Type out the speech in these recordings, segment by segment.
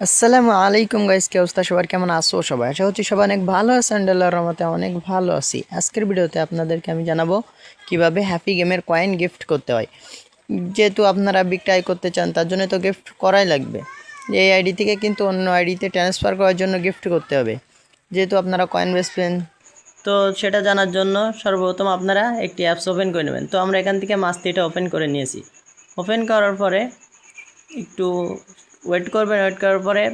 আসসালামু আলাইকুম গাইস, কে অবস্থা সবার? কেমন আছো সবাই? আশা করছি সবাই অনেক ভালো আছেন আল্লাহর রহমতে অনেক ভালো আছি। আজকের ভিডিওতে আপনাদেরকে আমি জানাব কীভাবে হ্যাপি গেমের কয়েন গিফট করতে হয়। যেহেতু আপনারা বিক্রয় করতে চান, তার জন্য তো গিফট করাই লাগবে। এই আইডি থেকে কিন্তু অন্য আইডিতে ট্রান্সফার করার জন্য গিফট করতে হবে। যেহেতু আপনারা কয়েন বেচবেন তো সেটা জানার জন্য সর্বপ্রথম আপনারা একটি অ্যাপস ওপেন করে নেবেন। তো আমরা এখান থেকে মাস্তিটা ওপেন করে নিয়েছি। ওপেন করার পরে একটু ওয়েট করবেন, ওয়েট করার পরে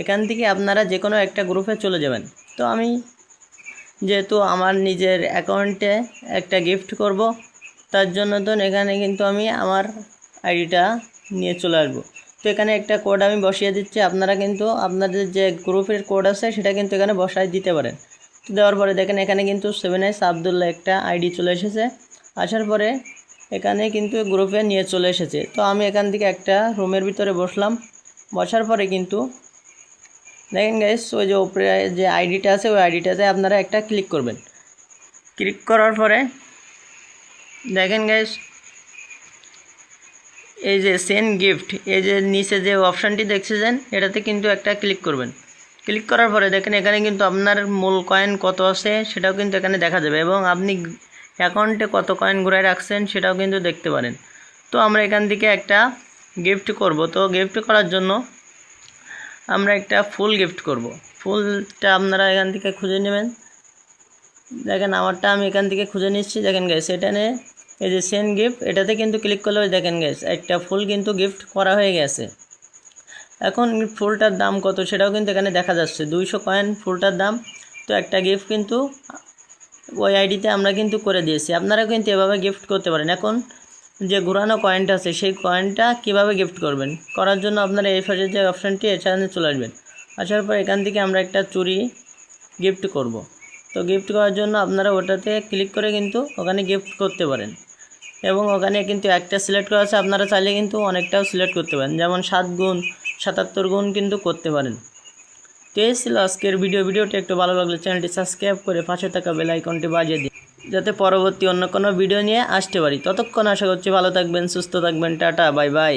এখান থেকে আপনারা যে কোনো একটা গ্রুপে চলে যাবেন। তো আমি যেহেতু আমার নিজের অ্যাকাউন্টে একটা গিফট করব, তার জন্য তো এখানে কিন্তু আমি আমার আইডিটা নিয়ে চলে আসব। তো এখানে একটা কোড আমি বসিয়ে দিচ্ছি, আপনারা কিন্তু আপনাদের যে গ্রুপের কোড আছে সেটা কিন্তু এখানে বসায় দিতে পারেন। তো দেওয়ার পরে দেখেন, এখানে কিন্তু সেভেন এস আবদুল্লাহ একটা আইডি চলে এসেছে। আসার পরে এখানে কিন্তু গ্রুপে নিয়ে চলে এসেছে। তো আমি এখান থেকে একটা রুমের ভিতরে বসলাম। বসার পরে কিন্তু দেখেন গাইস ওই যে ওপরে যে আইডিটা আছে, ওই আইডিটাতে আপনারা একটা ক্লিক করবেন। ক্লিক করার পরে দেখেন গাইস এই যে সেন্ড গিফট এই যে নিচে যে অপশানটি দেখছেন, এটাতে কিন্তু একটা ক্লিক করবেন। ক্লিক করার পরে দেখেন এখানে কিন্তু আপনার মূল কয়েন কত আছে, সেটাও কিন্তু এখানে দেখা যাবে এবং আপনি অ্যাকাউন্টে কত কয়েন ঘুরায় রাখছেন, সেটাও কিন্তু দেখতে পারেন। তো আমরা এখান থেকে একটা গিফট করব। তো গিফট করার জন্য আমরা একটা ফুল গিফট করব। ফুলটা আপনারা এখান থেকে খুঁজে নেবেন। দেখেন আমারটা আমি এখান থেকে খুঁজে নিচ্ছি। দেখেন গ্যাস এটা নিয়ে এই যে সেন্ড গিফট এটাতে কিন্তু ক্লিক করলে দেখেন গ্যাস একটা ফুল কিন্তু গিফট করা হয়ে গেছে। এখন ফুলটার দাম কত সেটাও কিন্তু এখানে দেখা যাচ্ছে। দুইশো কয়েন ফুলটার দাম। তো একটা গিফট কিন্তু ওই আইডিতে আমরা কিন্তু করে দিয়েছি। আপনারা কিন্তু এভাবে গিফট করতে পারেন। এখন যে ঘোরানো কয়েনটা আছে, সেই কয়েনটা কীভাবে গিফট করবেন? করার জন্য আপনারা এই পাশে যে অপশানটি এখানে চলে আসবেন। আসার পর এখান থেকে আমরা একটা চুরি গিফট করব। তো গিফট করার জন্য আপনারা ওটাতে ক্লিক করে কিন্তু ওখানে গিফট করতে পারেন। এবং ওখানে কিন্তু একটা সিলেক্ট করা আছে, আপনারা চাইলে কিন্তু অনেকটাও সিলেক্ট করতে পারেন। যেমন সাত গুণ, সাতাত্তর গুণ কিন্তু করতে পারেন। তো এই ছিল আজকের ভিডিও ভিডিওটি একটু ভালো লাগলে চ্যানেলটি সাবস্ক্রাইব করে পাশে থাকা বেল আইকনটি বাজিয়ে দিন। যাতে পরবর্তী অন্য কোনো ভিডিও নিয়ে আসতে পারি। ততক্ষণ আশা করছি ভালো থাকবেন, সুস্থ থাকবেন, টাটা বাই বাই